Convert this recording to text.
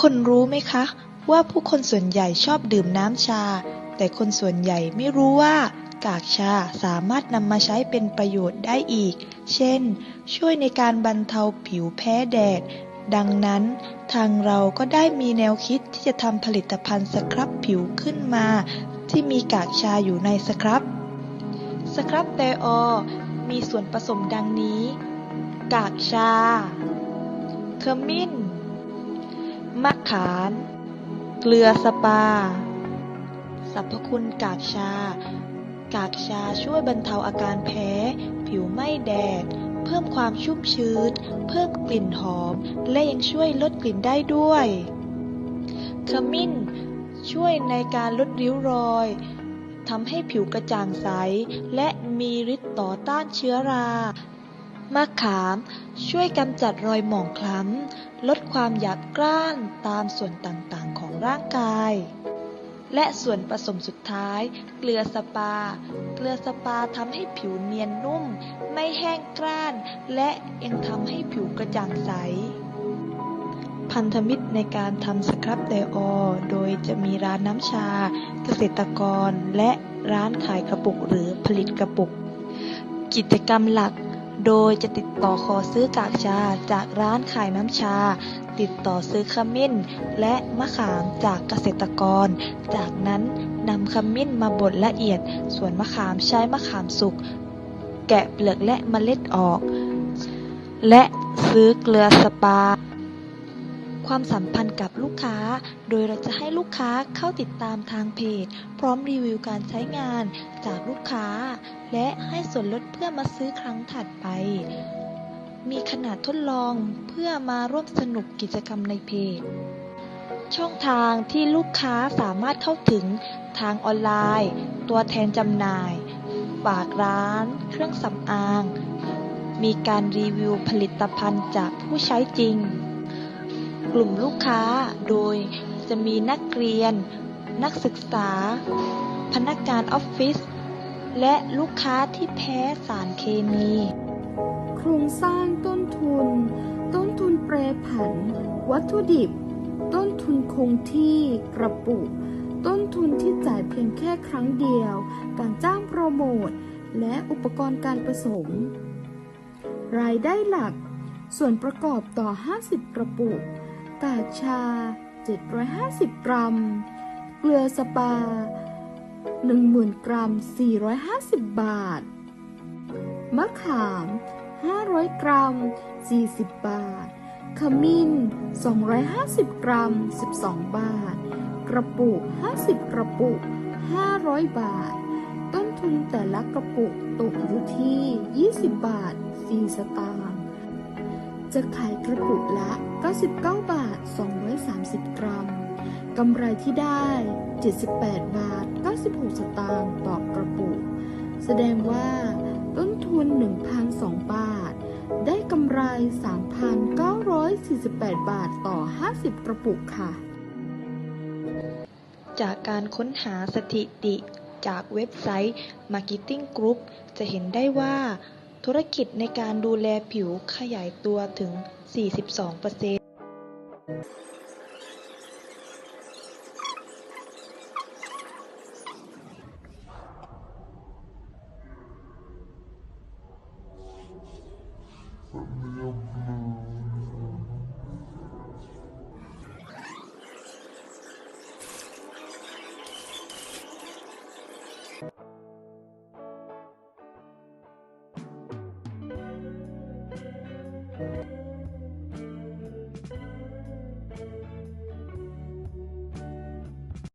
คนรู้ไหมคะ ว่าผู้คนส่วนใหญ่ชอบดื่มน้ำชา แต่คนส่วนใหญ่ไม่รู้ว่ากากชาสามารถนำมาใช้เป็นประโยชน์ได้อีก เช่น ช่วยในการบรรเทาผิวแพ้แดด ดังนั้น ทางเราก็ได้มีแนวคิดที่จะทำผลิตภัณฑ์สครับผิวขึ้นมา ที่มีกากชาอยู่ในสครับ สครับไดออมีส่วนผสมดังนี้ กากชาขมิ้น มะขาม เกลือสปา สรรพคุณกากชา กากชาช่วยบรรเทาอาการแพ้ ผิวไม่แดด เพิ่มความชุ่มชื้น เพิ่มกลิ่นหอม และยังช่วยลดกลิ่นได้ด้วย ขมิ้น ช่วยในการลดริ้วรอยทำให้ผิวกระจ่างใส และมีฤทธิ์ต่อต้านเชื้อรา มะขาม ช่วยกำจัดรอยหมองคล้ำ ลดความหยาบกร้านตามส่วนต่างๆของร่างกาย และส่วนผสมสุดท้าย เกลือสปา เกลือสปาทำให้ผิวเนียนนุ่ม ไม่แห้งกร้าน และยังทำให้ผิวกระจ่างใสพันธมิตรในการทำสครับไดออ โดยจะมีร้านน้ำชา เกษตรกร และร้านขายกระปุกหรือผลิตกระปุก กิจกรรมหลัก โดยจะติดต่อขอซื้อกากชาจากร้านขายน้ำชา ติดต่อซื้อขมิ้น และมะขามจากเกษตรกร จากนั้นนำขมิ้นมาบดละเอียด ส่วนมะขามใช้มะขามสุก แกะเปลือกและเมล็ดออก และซื้อเกลือสปา ความสัมพันธ์กับลูกค้า โดยเราจะให้ลูกค้าเข้าติดตามทางเพจ พร้อมรีวิวการใช้งานจากลูกค้า และให้ส่วนลดเพื่อมาซื้อครั้งถัดไป มีขนาดทดลองเพื่อมาร่วมสนุกกิจกรรมในเพจ ช่องทางที่ลูกค้าสามารถเข้าถึงทางออนไลน์ ตัวแทนจำหน่าย ฝากร้าน เครื่องสำอาง มีการรีวิวผลิตภัณฑ์จากผู้ใช้จริง กลุ่มลูกค้า โดยจะมีนักเรียน นักศึกษา พนักงานออฟฟิศ และลูกค้าที่แพ้สารเคมี โครงสร้างต้นทุน ต้นทุนแปรผัน วัตถุดิบ ต้นทุนคงที่กระปุก ต้นทุนที่จ่ายเพียงแค่ครั้งเดียว การจ้างโปรโมท และอุปกรณ์การผสม รายได้หลักส่วนประกอบต่อ 50 กระปุก กากชา 750 กรัม เกลือสปา 10,000 กรัม 450 บาท มะขาม 500 กรัม 40 บาท ขมิ้น 250 กรัม 12 บาท กระปุก 50 กระปุก 500 บาท ต้นทุนแต่ละกระปุกตกอยู่ที่ 20 บาท 4 สตางค์ จะขายกระปุกละ 99 บาท 230 กรัม กำไรที่ได้ 78 บาท 96 สตางค์ต่อกระปุก แสดงว่า ต้นทุน 1,002 บาท ได้กำไร 3,948 บาทต่อ 50 กระปุกค่ะ จากการค้นหาสถิติจากเว็บไซต์ Marketing Group จะเห็นได้ว่า ธุรกิจในการดูแลผิวขยายตัวถึง 42%